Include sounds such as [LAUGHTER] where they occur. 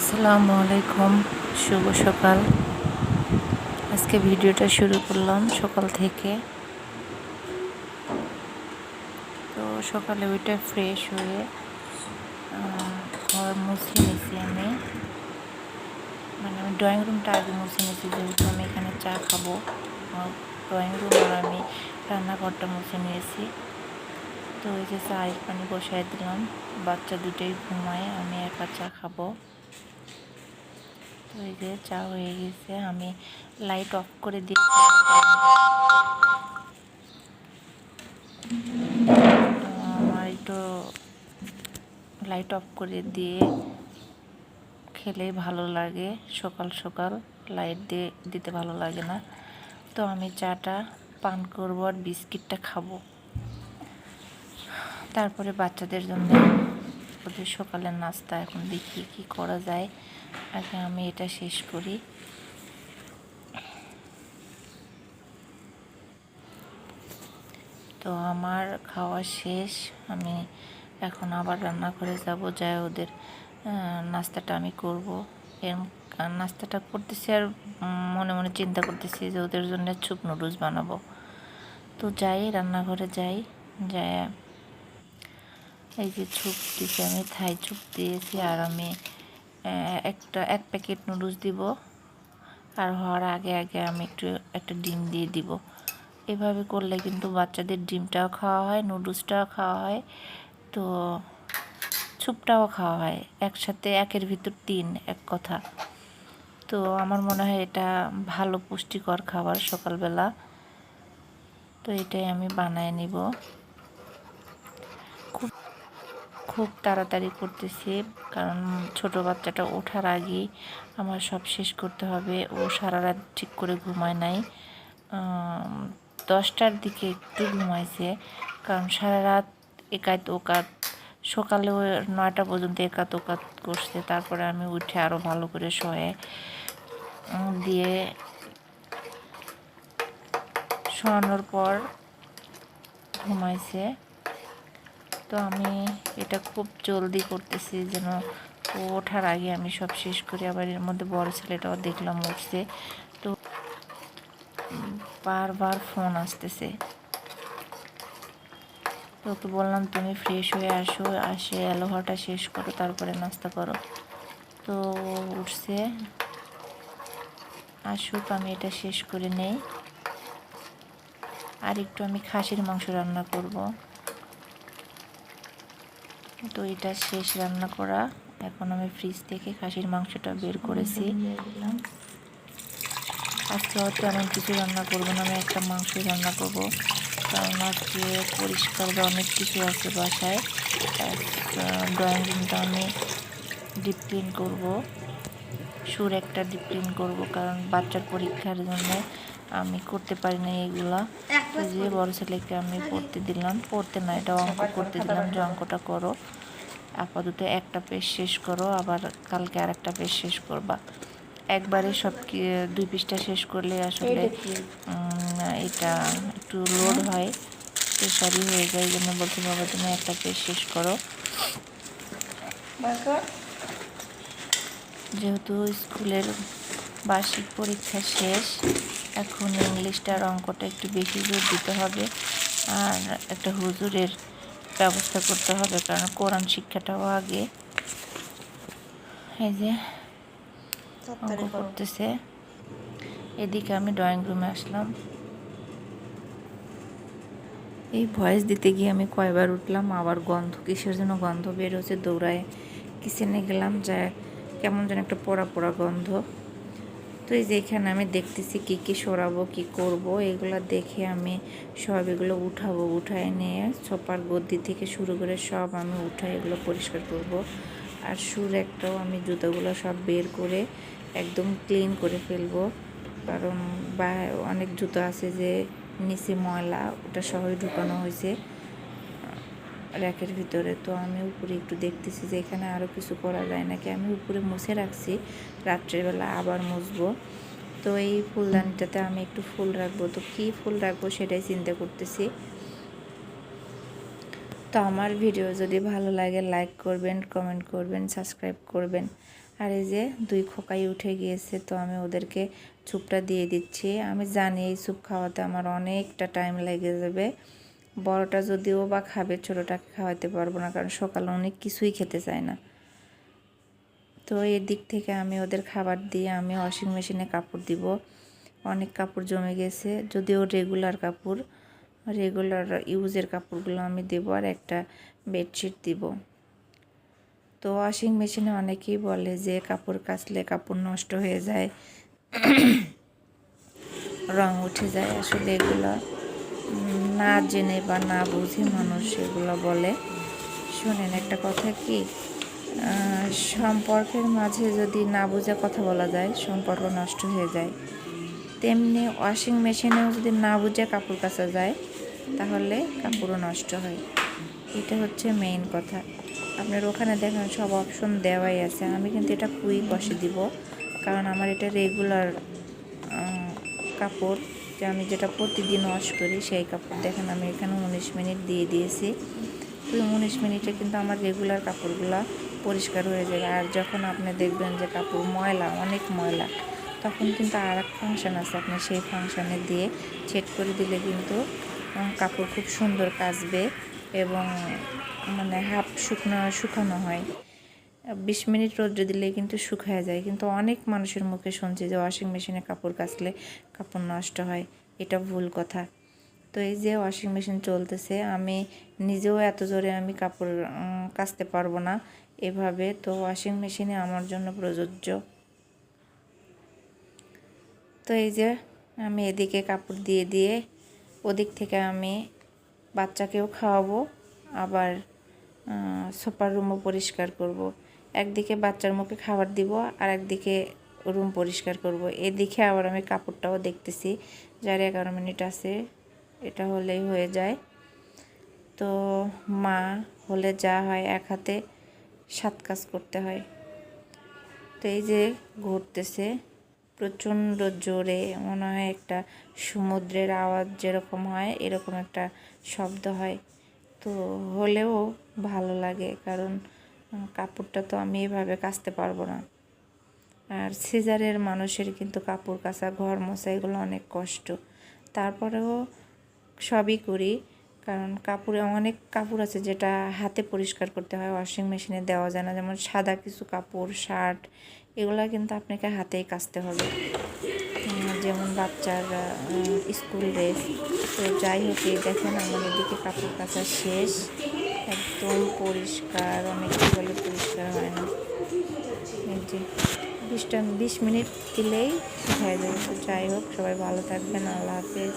আসসালামু আলাইকুম, শুভ সকাল। আজকে ভিডিওটা শুরু করলাম সকাল থেকে। তো সকালে ওইটা ফ্রেশ হয়ে ঘর মুছে নিয়েছি আমি। মানে আমি ড্রয়িং রুমটা আগে মুছে নিয়েছি যেহেতু আমি এখানে চা খাব। ড্রয়িং রুম আর আমি রান্নাঘরটা মুছে নিয়েছি। তো ওই যে চায়ের পানি বসাই দিলাম। বাচ্চা দুটোই ঘুমায়, আমি একা চা খাব। তো যে, চা হয়ে গেছে, আমি লাইট অফ করে দিই আমার একটু লাইট অফ করে দিয়ে খেলেই ভালো লাগে, সকাল সকাল লাইট দিয়ে দিতে ভালো লাগে না। তো আমি চাটা পান করব আর বিস্কিটটা খাব। তারপরে বাচ্চাদের জন্য ওদের সকালের নাস্তা, এখন দেখি কি করা যায়। আগে আমি এটা শেষ করি। তো আমার খাওয়া শেষ। আমি এখন আবার রান্না করে যাব, যাই ওদের নাস্তাটা আমি করব। এর নাস্তাটা করতেছি আর মনে মনে চিন্তা করতেছি যে ওদের জন্য চুপ নুডলস বানাবো। তো যাই, রান্নাঘরে যাই যাই এই যে চুপ দিয়েছি আমি, থাই চুপ দিয়েছি আর আমি একটা এক প্যাকেট নুডলস দিব। আর হওয়ার আগে আগে আমি একটু একটা ডিম দিয়ে দিব। এভাবে করলে কিন্তু বাচ্চাদের ডিমটাও খাওয়া হয়, নুডলসটাও খাওয়া হয়। তো স্যুপটাও খাওয়া হয়। একসাথে একের ভিতর তিন, এক কথা। তো আমার মনে হয় এটা ভালো পুষ্টিকর খাবার সকালবেলা। তো এটাই আমি বানায় নিব। খুব তাড়াতাড়ি করতেছি, কারণ ছোট বাচ্চাটা ওঠার আগেই আমার সব শেষ করতে হবে। ও সারা রাত ঠিক করে ঘুমায় নাই। দশটার দিকে একটু ঘুমাইছে, কারণ সারা রাত একাত ওকাত, সকালে নয়টা পর্যন্ত একাত ওকাত করছে। তারপরে আমি উঠে আরও ভালো করে শোয়ে দিয়ে শোয়ানোর পর ঘুমাইছে। তো আমি এটা খুব জলদি করতেছি যেন ও ওঠার আগে আমি সব শেষ করি। আবার এর মধ্যে বড় ছেলেটাও দেখলাম উঠছে। তো বারবার ফোন আসতেছে। তো ওকে বললাম, তুমি ফ্রেশ হয়ে আসো, আসে আলোহাটা শেষ করো, তারপরে নাস্তা করো। তো উঠছে। আসুক, আমি এটা শেষ করে নেই। আর একটু আমি খাসির মাংস রান্না করব। তো এটা শেষ রান্না করা। এখন আমি ফ্রিজ থেকে খাসির মাংসটা বের করেছি। আজকে হয়তো এমন কিছু রান্না করব না, আমি একটা মাংস রান্না করব। কারণ আজকে পরিষ্কার বা অনেক কিছু আছে বাসায়। ড্রয়িং রুমটা আমি ডিপ ক্লিন করব। সুর একটা ডিপ ক্লিন করব কারণ বাচ্চার পরীক্ষার জন্য আমি করতে পারি না এইগুলা যে বড় ছেলেকে আমি পড়তে দিলাম পড়তে না এটা অঙ্ক করতে দিলাম যে অঙ্কটা করো আপাতত একটা পেজ শেষ করো আবার কালকে আর একটা পেজ শেষ করবা। একবারে সব কি দুই পৃষ্ঠা শেষ করলে আসলে এটা একটু লোড হয়। প্রেশারি হয়ে যায় এই জন্য বলছি বাবা তুমি একটা পেজ শেষ করো। যেহেতু স্কুলের বার্ষিক পরীক্ষা শেষ এখন ইংলিশটার অঙ্কটা একটু বেশি জোর দিতে হবে আর একটা হুজুরের ব্যবস্থা করতে হবে কারণ কোরআন শিক্ষাটাও আগে। এই যে অঙ্ক করতেছে। এদিকে আমি ড্রয়িং রুমে আসলাম। এই ভয়েস দিতে গিয়ে আমি কয়বার উঠলাম আবার গন্ধ কিসের জন্য গন্ধ বের হচ্ছে দৌড়ায় কিচেনে গেলাম যা কেমন যেন একটা পোড়া পোড়া গন্ধ। তো এই যে এখানে আমি দেখতেছি কি কি সরাবো, কি করব, এগুলো দেখে আমি সব এগুলো উঠাবো, উঠায় নিয়ে সোপার গদ্দি থেকে শুরু করে সব আমি উঠাই এগুলো পরিষ্কার করব। আর সুর একটাও আমি জুতোগুলো সব বের করে একদম ক্লিন করে ফেলব। কারণ বা অনেক জুতো আছে যে নিচে ময়লা, ওটা সহই ঢুকানো হয়েছে। র্যাকের ভিতরে। তো আমি উপরে একটু দেখতেছি যে এখানে আরও কিছু করা যায় নাকি? আমি উপরে মুছে রাখছি, রাত্রেবেলা আবার মুছবো। তো এই ফুলদানিটাতে আমি একটু ফুল রাখব। তো কী ফুল রাখব সেটাই চিন্তা করতেছি। তো আমার ভিডিও যদি ভালো লাগে লাইক করবেন কমেন্ট করবেন সাবস্ক্রাইব করবেন। আর এই যে দুই খোকাই উঠে গিয়েছে, তো আমি ওদেরকে স্যুপটা দিয়ে দিচ্ছি। আমি জানি এই স্যুপ খাওয়াতে আমার অনেকটা টাইম লেগে যাবে। বড়টা যদিও বা খাবে, ছোটোটাকে খাওয়াতে পারব না, কারণ সকালে অনেক কিছুই খেতে চায় না। তো এর দিক থেকে আমি ওদের খাবার দিয়ে আমি ওয়াশিং মেশিনে কাপড় দিব। অনেক কাপড় জমে গেছে, যদিও রেগুলার কাপড় রেগুলার ইউজের কাপড়গুলো আমি দেব আর একটা বেডশিট দিব। তো ওয়াশিং মেশিনে অনেকেই বলে যে কাপড় কাচলে কাপড় নষ্ট হয়ে যায়, [COUGHS] রং উঠে যায়। আসলে এগুলো না জেনে বা না বুঝে মানুষ এগুলো বলে। শোনেন, একটা কথা কি? সম্পর্কের মাঝে যদি না বুঝে কথা বলা যায়, সম্পর্ক নষ্ট হয়ে যায়। তেমনি ওয়াশিং মেশিনেও যদি না বুঝে কাপড় কাচা যায়, তাহলে কাপড়ও নষ্ট হয়। এটা হচ্ছে মেইন কথা। আপনার ওখানে দেখেন সব অপশন দেওয়াই আছে। আমি কিন্তু এটা কুইক বসে দিব, কারণ আমার এটা রেগুলার কাপড়। যে আমি যেটা প্রতিদিন ওয়াশ করি, সেই কাপড় দেখেন আমি এখানে উনিশ মিনিট দিয়ে দিয়েছি। তো উনিশ মিনিটে কিন্তু আমার রেগুলার কাপড়গুলো পরিষ্কার হয়ে যাবে। আর যখন আপনি দেখবেন যে কাপড় ময়লা, অনেক ময়লা, তখন কিন্তু আর এক ফাংশান আছে আপনি সেই ফাংশানে দিয়ে চেক করে দিলে কিন্তু কাপড় খুব সুন্দর কাচবে এবং মানে হাফ শুকনো, শুকানো হয়। বিশ মিনিট রোদ্রে দিলে কিন্তু শুকায় যায়। কিন্তু অনেক মানুষের মুখে শুনছি যে ওয়াশিং মেশিনে কাপড় কাচলে কাপড় নষ্ট হয়। এটা ভুল কথা। তো এই যে ওয়াশিং মেশিন চলতেছে, আমি নিজেও এত জোরে আমি কাপড় কাচতে পারব না। এভাবে তো ওয়াশিং মেশিনে আমার জন্য প্রযোজ্য। তো এই যে আমি এদিকে কাপড় দিয়ে দিয়ে ওদিক থেকে আমি বাচ্চাকেও খাওয়াবো, আবার সুপার রুমও পরিষ্কার করব। একদিকে বাচ্চার মুখে খাবার দিব আর একদিকে রুম পরিষ্কার করব। এদিকে আবার আমি কাপড়টাও দেখতেছি, যার এগারো মিনিট আছে, এটা হলেই হয়ে যায়। তো মা হলে যা হয় এক হাতে সাত কাজ করতে হয়। তো এই যে ঘুরতেছে, প্রচণ্ড জোরে মনে হয় একটা সমুদ্রের আওয়াজ যেরকম হয়, এরকম একটা শব্দ হয়। তো হলেও ভালো লাগে, কারণ কাপড়টা তো আমি এভাবে কাচতে পারব না। আর সিজারের মানুষের কিন্তু কাপড় কাচা, ঘর মশা এগুলো অনেক কষ্ট। তারপরেও সবই করি, কারণ কাপড়ে অনেক কাপড় আছে যেটা হাতে পরিষ্কার করতে হয় ওয়াশিং মেশিনে দেওয়া যায় না। যেমন সাদা কিছু কাপড়, শার্ট, এগুলো কিন্তু আপনাকে হাতেই কাচতে হবে। যেমন বাচ্চার স্কুল ড্রেস। তো যাই হোক দেখেন আমার এদিকে কাপড় কাচা শেষ। একদম পরিষ্কার, অনেক বলে পরিষ্কার হয় না। যে বিশটা, বিশ মিনিট দিলেই হয়ে যাবে। যাই হোক, সবাই ভালো থাকবেন, আল্লাহ হাফেজ।